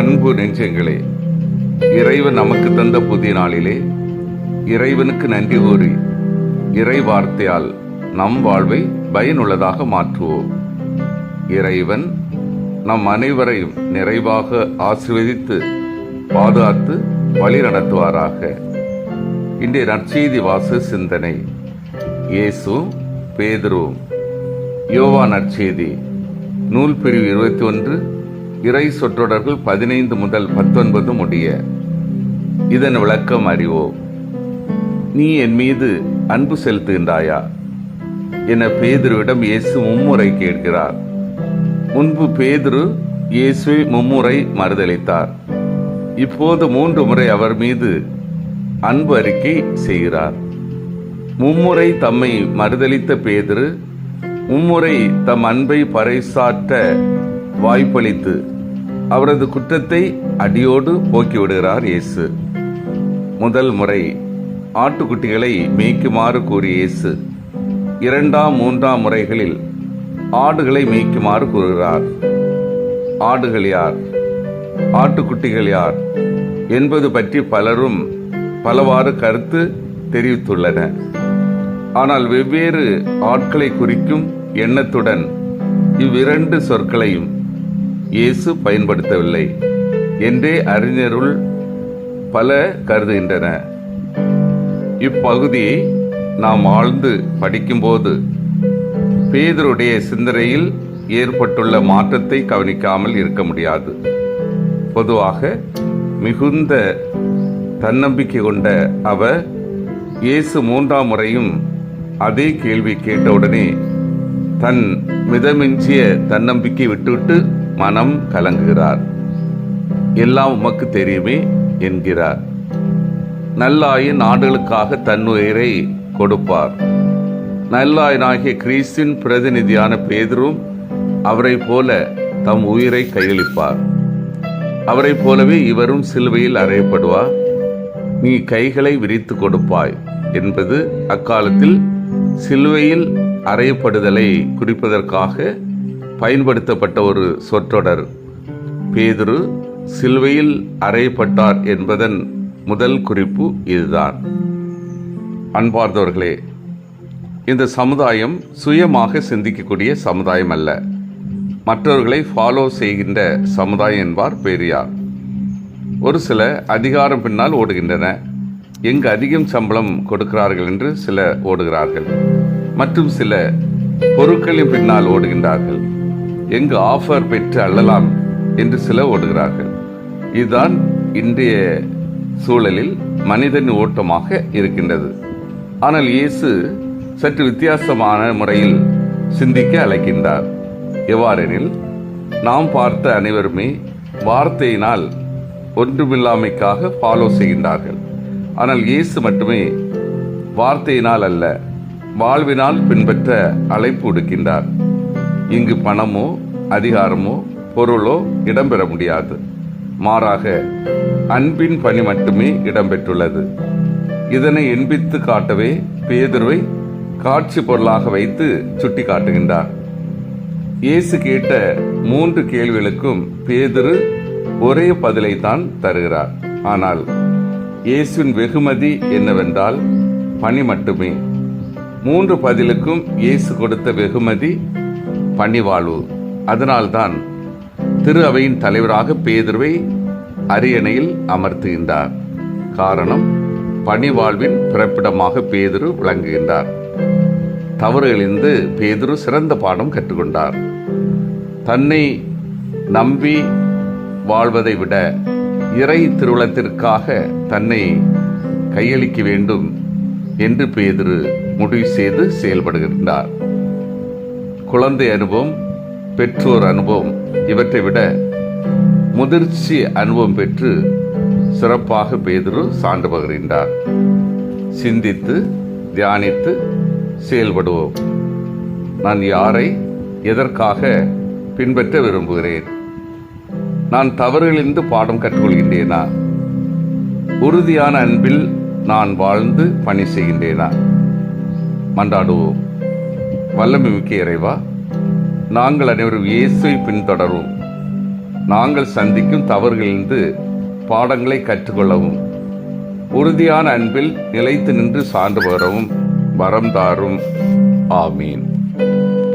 அன்பு நெஞ்சங்களே இறைவன் நமக்கு தந்த புதிய நாளிலே இறைவனுக்கு நன்றி கூறி இறை வார்த்தையால் நம் வாழ்வை பயனுள்ளதாக மாற்றுவோம். இறைவன் நம் அனைவரையும் நிறைவாக ஆசிர்வதித்து பாதுகாத்து வழி நடத்துவாராக இன்றைய நற்செய்தி வாசு சிந்தனை இயேசு பேதுருவும் யோவா நற்செய்தி நூல் பிரிவு இருபத்தி ஒன்று இறை சொற்றொடர்கள் பதினைந்து முதல் பத்தொன்பது முடிய. இதன் விளக்கம் அறிவோம் நீ என் மீது அன்பு செலுத்துகின்றாயா? என பேதுருவிடம் இயேசு மும்முறை கேட்கிறார். முன்பு பேதுரு இயேசுவை மும்முறை மறுதளித்தார். இப்போது மூன்று முறை அவர் மீது அன்பு அறிக்கை செய்கிறார். மும்முறை தம்மை மறுதளித்த பேதுரு மும்முறை தம் அன்பை பறைசாற்ற வாய்ப்பளித்து அவரது குற்றத்தை அடியோடு போக்கிவிடுகிறார் இயேசு. முதல் முறை ஆட்டுக்குட்டிகளை மேய்க்குமாறு கூறிய இயேசு இரண்டாம் மூன்றாம் முறைகளில் ஆடுகளை மேய்க்குமாறு கூறுகிறார். ஆடுகள் யார்? ஆட்டுக்குட்டிகள் யார்? என்பது பற்றி பலரும் பலவாறு கருத்து தெரிவித்துள்ளனர் ஆனால் வெவ்வேறு ஆட்களை குறிக்கும் எண்ணத்துடன் இவ்விரண்டு சொற்களையும் இயேசு பயன்படுத்தவில்லை என்றே அறிஞருள் பல கருதுகின்றன. இப்பகுதியை நாம் ஆழ்ந்து படிக்கும்போது பேதருடைய சிந்தனையில் ஏற்பட்டுள்ள மாற்றத்தை கவனிக்காமல் இருக்க முடியாது. பொதுவாக மிகுந்த தன்னம்பிக்கை கொண்ட அவர் இயேசு மூன்றாம் முறையும் அதே கேள்வி கேட்டவுடனே தன் மிதமிஞ்சிய தன்னம்பிக்கை விட்டுவிட்டு மனம் கலங்குகிறார். எல்லாம் உமக்கு தெரியுமே என்கிறார். நல்லாயின் ஆண்டுகளுக்காக தன்னுயிரை கொடுப்பார். நல்லாயனாகிய கிறிஸ்தின் பிரதிநிதியான பேதரும் அவரை போல தம் உயிரை கையளிப்பார். அவரை போலவே இவரும் சிலுவையில் அறையப்படுவார். நீ கைகளை விரித்து கொடுப்பாய் என்பது அக்காலத்தில் சிலுவையில் அறையப்படுதலை குறிப்பதற்காக பயன்படுத்தப்பட்ட ஒரு சொற்றொடர். பேதுரு சிலுவையில் அறையப்பட்டார் என்பதன் முதல் குறிப்பு இதுதான். அன்பார்ந்தவர்களே இந்த சமுதாயம் சுயமாக சிந்திக்கக்கூடிய சமுதாயம் அல்ல மற்றவர்களை ஃபாலோ செய்கின்ற சமுதாயம் என்பார் பெரியார். ஒரு சில அதிகாரம் பின்னால் ஓடுகின்றன. எங்கு அதிகம் சம்பளம் கொடுக்கிறார்கள் என்று சில ஓடுகிறார்கள். மற்றும் சில பொருட்களின் பின்னால் ஓடுகின்றார்கள். எங்கு ஆஃபர் பெற்று அள்ளலாம் என்று சில ஓடுகிறார்கள். இதுதான் இன்றைய சூழலில் மனிதன் ஓட்டமாக இருக்கின்றது. ஆனால் இயேசு சற்று வித்தியாசமான முறையில் சிந்திக்க அழைக்கின்றார். எவ்வாறெனில் நாம் பார்த்த அனைவருமே வார்த்தையினால் ஒன்றுமில்லாமைக்காக ஃபாலோ செய்கின்றார்கள். ஆனால் இயேசு மட்டுமே வார்த்தையினால் அல்ல வாழ்வினால் பின்பற்ற அழைப்பு விடுக்கின்றார். இங்கு பணமோ அதிகாரமோ பொருளோ இடம்பெற முடியாது. மாறாக அன்பின் பணி மட்டுமே இடம்பெற்றுள்ளது. இதனை எண்பித்து காட்டவே பேதுருவை காட்சி பொருளாக வைத்து சுட்டி காட்டுகின்றார் இயேசு கேட்ட மூன்று கேள்விகளுக்கும் பேதுரு ஒரே பதிலை தான் தருகிறார். ஆனால் இயேசுவின் வெகுமதி என்னவென்றால் பணி மட்டுமே. மூன்று பதிலுக்கும் இயேசு கொடுத்த வெகுமதி பணிவாழ்வு அதனால்தான் திரு அவையின் தலைவராக பேதுருவை அரியணையில் அமர்த்துகின்றார். காரணம் பணிவாழ்வின் பிறப்பிடமாக பேதுரு விளங்குகின்றார். தவறுகளிலிருந்து பேதுரு சிறந்த பாடம் கற்றுக்கொண்டார். தன்னை நம்பி வாழ்வதை விட இறை திருவுளத்திற்காக தன்னை கையளிக்க வேண்டும் என்று பேதுரு முடிவு செய்து செயல்படுகின்றார். குழந்தை அனுபவம் பெற்றோர் அனுபவம் இவற்றை விட முதிர்ச்சி அனுபவம் பெற்று சிறப்பாக பேதுரு சான்று பகிர்கின்றார். சிந்தித்து தியானித்து செயல்படுவோம். நான் யாரை எதற்காக பின்பற்ற விரும்புகிறேன்? நான் தவறுகளிலிருந்து பாடம் கற்றுக்கொள்கின்றேனா? உறுதியான அன்பில் நான் வாழ்ந்து பணி செய்கின்றேனா? மன்றாடுவோம். வல்லமை மிக்க இறைவா நாங்கள் அனைவரும் இயேசுவை பின்தொடரும் நாங்கள் சந்திக்கும் தவறுகளிலிருந்து பாடங்களை கற்றுக்கொள்ளவும் உறுதியான அன்பில் நிலைத்து நின்று சான்று பெறவும் வரம் தாரும். ஆமீன்.